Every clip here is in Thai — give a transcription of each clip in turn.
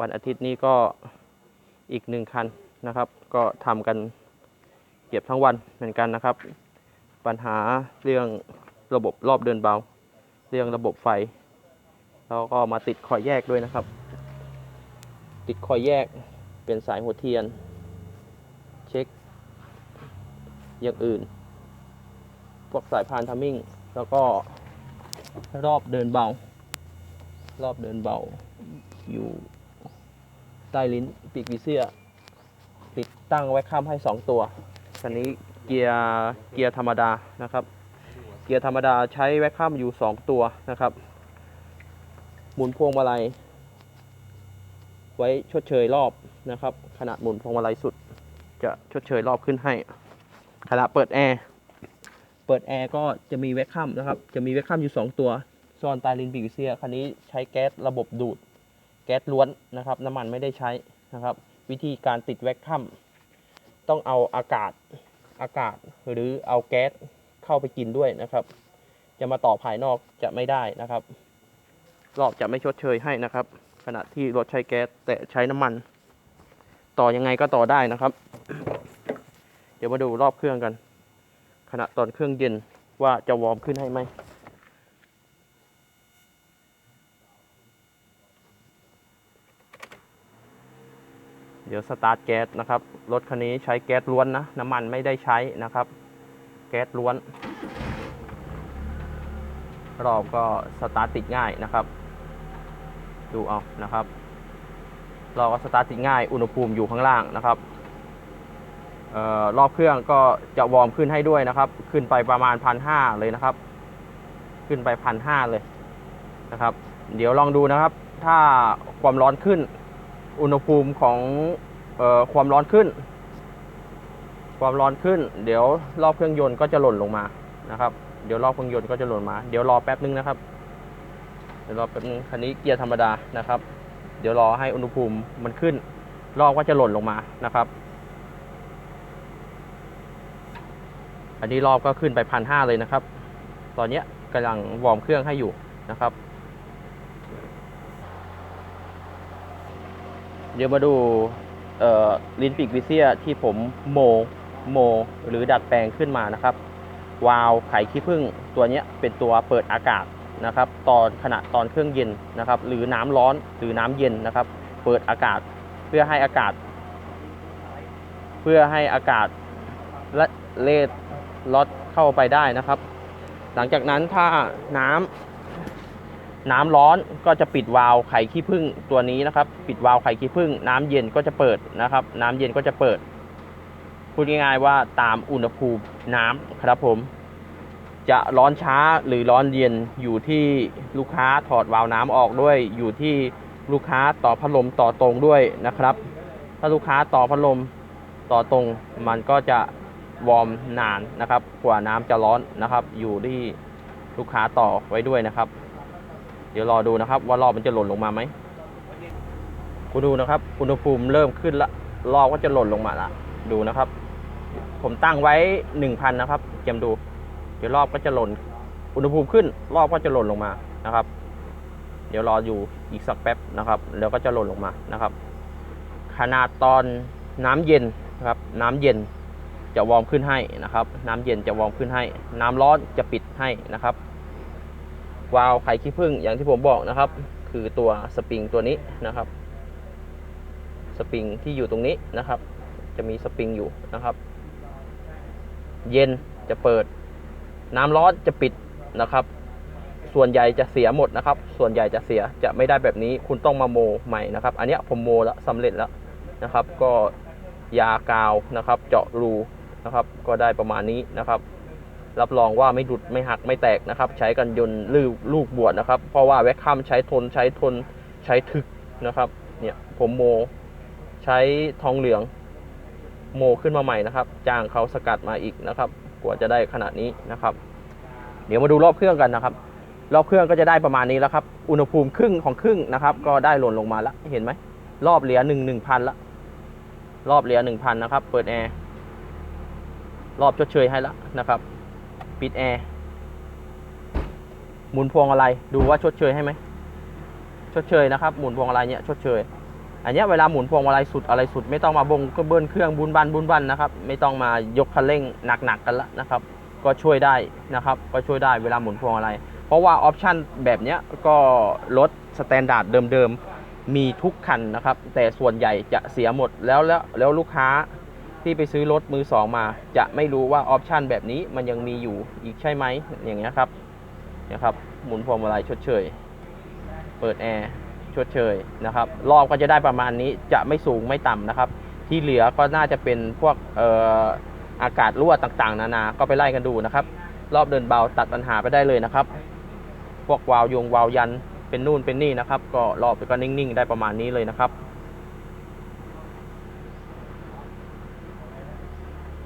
วันอาทิตย์นี้ก็อีกหนึ่งคันนะครับ ก็ทำกันเก็บทั้งวันเหมือนกันนะครับ ปัญหาเรื่องระบบรอบเดินเบา เรื่องระบบไฟ แล้วก็มาติดคอยแยกด้วยนะครับ ติดคอยแยกเป็นสายหัวเทียน เช็ค อย่างอื่น พวกสายพานทัมมิ่ง แล้วก็รอบเดินเบา รอบเดินเบา อยู่ใต้ลิ้นปีกวิเซียติดตั้งไว้ข้ามให้ 2 ตัวคันนี้เกียร์เกียร์ธรรมดานะครับ เกียร์ธรรมดาใช้ไว้ข้ามอยู่ 2 ตัวนะครับ หมุนพวงมาลัย ไว้ชดเชยรอบนะครับขนาดหมุนพวงมาลัยสุดจะชดเชยรอบขึ้นให้ขณะเปิดแอร์เปิดแอร์ก็จะมีแวคคัมนะครับ จะมีแวคคัมอยู่ 2 ตัว ซอนใต้ลิ้นปีกวิเซียคันนี้ใช้แก๊สระบบดูด แก๊สล้วนนะครับ น้ำมันไม่ได้ใช้นะครับ วิธีการติดแวคคัมต้องเอาอากาศอากาศหรือเอาแก๊สเข้าไปกินด้วยนะครับ จะมาต่อภายนอกจะไม่ได้นะครับ รอบจะไม่ชดเชยให้นะครับ ขณะที่รถใช้แก๊สแต่ใช้น้ำมัน ต่อยังไงก็ต่อได้นะครับ เดี๋ยวมาดูรอบเครื่องกัน ขณะตอนเครื่องเย็นว่าจะวอร์มขึ้นให้ไหม เดี๋ยวสตาร์ทแก๊สนะครับ รถคันนี้ใช้แก๊สล้วนนะ น้ำมันไม่ได้ใช้นะครับ แก๊สล้วน รอบก็สตาร์ทติดง่ายนะครับ ดูเอานะครับเราก็สตาร์ทติดง่าย อุณหภูมิอยู่ข้างล่างนะครับเออรอบเครื่องก็จะวอร์มขึ้นให้ด้วยนะครับ ขึ้นไปประมาณพันห้าเลยนะครับ ขึ้นไปพันห้าเลยนะครับ เดี๋ยวลองดูนะครับ ถ้าความร้อนขึ้น อุณหภูมิของออความร้อนขึ้น ความร้อนขึ้น เดี๋ยวรอบเครื่องยนต์ก็จะหล่นลงมานะครับ เดี๋ยวรอบเครื่องยนต์ก็จะหล่นมา เดี๋ยวรอแป๊บนึงนะครับ เดี๋ยวรอแป๊บนึงคันนี้เกียร์ธรรมดานะครับ เดี๋ยวรอให้อุณหภูมิมันขึ้น รอบก็จะหล่นลงมานะครับอันนี้รอบก็ขึ้นไปพันห้าเลยนะครับ ตอนนี้กำลังวอร์มเครื่องให้อยู่นะครับ เดี๋ยวมาดูเอ่อลิ้นปีกวิเซียที่ผมโมโม หรือดัดแปลงขึ้นมานะครับ วาล์วไขขี้ผึ้งตัวนี้เป็นตัวเปิดอากาศนะครับ ตอนขณะตอนเครื่องเย็นนะครับ หรือน้ำร้อนหรือน้ำเย็นนะครับ เปิดอากาศเพื่อให้อากาศ เพื่อให้อากาศและเลดลดเข้าไปได้นะครับ หลังจากนั้นถ้าน้ำ น้ำร้อนก็จะปิดวาล์วไข่ขี้ผึ้งตัวนี้นะครับ ปิดวาล์วไข่ขี้ผึ้งน้ำเย็นก็จะเปิดนะครับ น้ำเย็นก็จะเปิดพูดง่ายๆว่าตามอุณหภูมิน้ำครับผม จะร้อนช้าหรือร้อนเย็นอยู่ที่ลูกค้าถอดวาล์วน้ำออกด้วย อยู่ที่ลูกค้าต่อพัดลมต่อตรงด้วยนะครับ ถ้าลูกค้าต่อพัดลมต่อตรงมันก็จะวอร์มนานนะครับ กว่าน้ำจะร้อนนะครับ อยู่ที่ลูกค้าต่อไว้ด้วยนะครับ เดี๋ยวรอดูนะครับ ว่ารอบมันจะหล่นลงมาไหมคุณดูนะครับ อุณหภูมิเริ่มขึ้นละรอบก็จะหล่นลงมาละดูนะครับ ผมตั้งไว้1,000นนะครับเตรียมดู เดี๋ยวรอบก็จะหล่น อุณหภูมิขึ้น รอบก็จะหล่นลงมานะครับ เดี๋ยวรออยู่อีกสักแป๊บนะครับ แล้วก็จะหล่นลงมานะครับ ขนาดตอนน้ำเย็นนะครับ น้ำเย็นจะวอร์มขึ้นให้นะครับ น้ำเย็นจะวอร์มขึ้นให้ น้ำร้อนจะปิดให้นะครับ วาล์วไขขี้ผึ้งอย่างที่ผมบอกนะครับ คือตัวสปริงตัวนี้นะครับ สปริงที่อยู่ตรงนี้นะครับ จะมีสปริงอยู่นะครับ เย็นจะเปิด น้ำร้อนจะปิดนะครับ ส่วนใหญ่จะเสียหมดนะครับ ส่วนใหญ่จะเสียจะไม่ได้แบบนี้คุณต้องมาโมใหม่นะครับ อันนี้ผมโมแล้วสำเร็จแล้วนะครับ ก็ยากาวนะครับ เจาะรูนะครับ ก็ได้ประมาณนี้นะครับ รับรองว่าไม่หลุดไม่หักไม่แตกนะครับ ใช้กันยนต์ลูกลูกบวชนะครับ เพราะว่าแวคคัมใช้ทนใช้ทนใช้ถึกนะครับ เนี่ยผมโม ใช้ทองเหลือง โมขึ้นมาใหม่นะครับ จ้างเขาสกัดมาอีกนะครับ กว่าจะได้ขนาดนี้นะครับ เดี๋ยวมาดูรอบเครื่องกันนะครับ รอบเครื่องก็จะได้ประมาณนี้แล้วครับ อุณหภูมิครึ่งของครึ่งนะครับ ก็ได้หล่นลงมาแล้วเห็นไหมรอบเหลือหนึ่งหนึ่งพันละรอบเหลือหนึ่งพันนะครับ เปิดแอร์รอบชดเชยให้แล้วนะครับ ปิดแอร์ หมุนพวงอะไร ดูว่าชดเชยให้ไหม ชดเชยนะครับ หมุนพวงมาลัยเนี่ยชดเชย อันเนี้ยเวลาหมุนพวงมาลัยสุดอะไรสุด ไม่ต้องมาบงก็เบิ้ลเครื่องบุนบันบุนบันนะครับ ไม่ต้องมายกคันเร่งหนักๆกันละนะครับ ก็ช่วยได้นะครับ ก็ช่วยได้เวลาหมุนพวงมาลัยเพราะว่าออปชันแบบเนี้ยก็รถสแตนดาร์ดเดิมๆมีทุกคันนะครับ แต่ส่วนใหญ่จะเสียหมดแล้วแล้วแล้วลูกค้า ที่ไปซื้อรถมือสองมา จะไม่รู้ว่าออปชันแบบนี้มันยังมีอยู่อีกใช่ไหมอย่างเงี้ยครับเนี่ยครับหมุนพวงมาลัยชดเชย เปิดแอร์ชดเชยนะครับรอบก็จะได้ประมาณนี้จะไม่สูงไม่ต่ำนะครับ ที่เหลือก็น่าจะเป็นพวกเอ่ออากาศรั่วต่างๆ นานาก็ไปไล่กันดูนะครับ รอบเดินเบาตัดปัญหาไปได้เลยนะครับ พวกวาล์วยงวาล์วยันเป็นนู่นเป็นนี่นะครับ ก็รอบก็นิ่งๆ ได้ประมาณนี้เลยนะครับ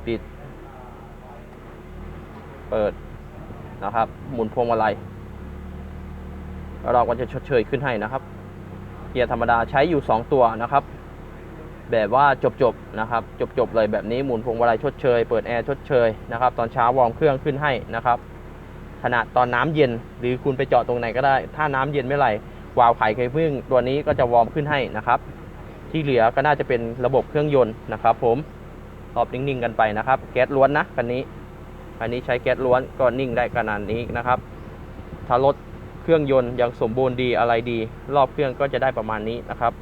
ปิด เปิดนะครับ หมุนพวงมาลัยแล้วเราก็จะชดเชยขึ้นให้นะครับ เกียร์ธรรมดาใช้อยู่ 2 ตัวนะครับ แบบว่าจบๆนะครับ จบๆเลยแบบนี้หมุนพวงมาลัยชดเชย เปิดแอร์ชดเชยนะครับ ตอนเช้าวอร์มเครื่องขึ้นให้นะครับขณะตอนน้ำเย็นหรือคุณไปเจาะตรงไหนก็ได้ ถ้าน้ำเย็นไม่ไหลวาล์วไขเคยพึ่งตัวนี้ก็จะวอร์มขึ้นให้นะครับ ที่เหลือก็น่าจะเป็นระบบเครื่องยนต์นะครับผม ตอบนิ่งๆกันไปนะครับ แก๊สล้วนนะคันนี้คันนี้ใช้แก๊สล้วนก็นิ่งได้ขนาดนี้นะครับถ้ารถเครื่องยนต์ยังสมบูรณ์ดีอะไรดี รอบเครื่องก็จะได้ประมาณนี้นะครับ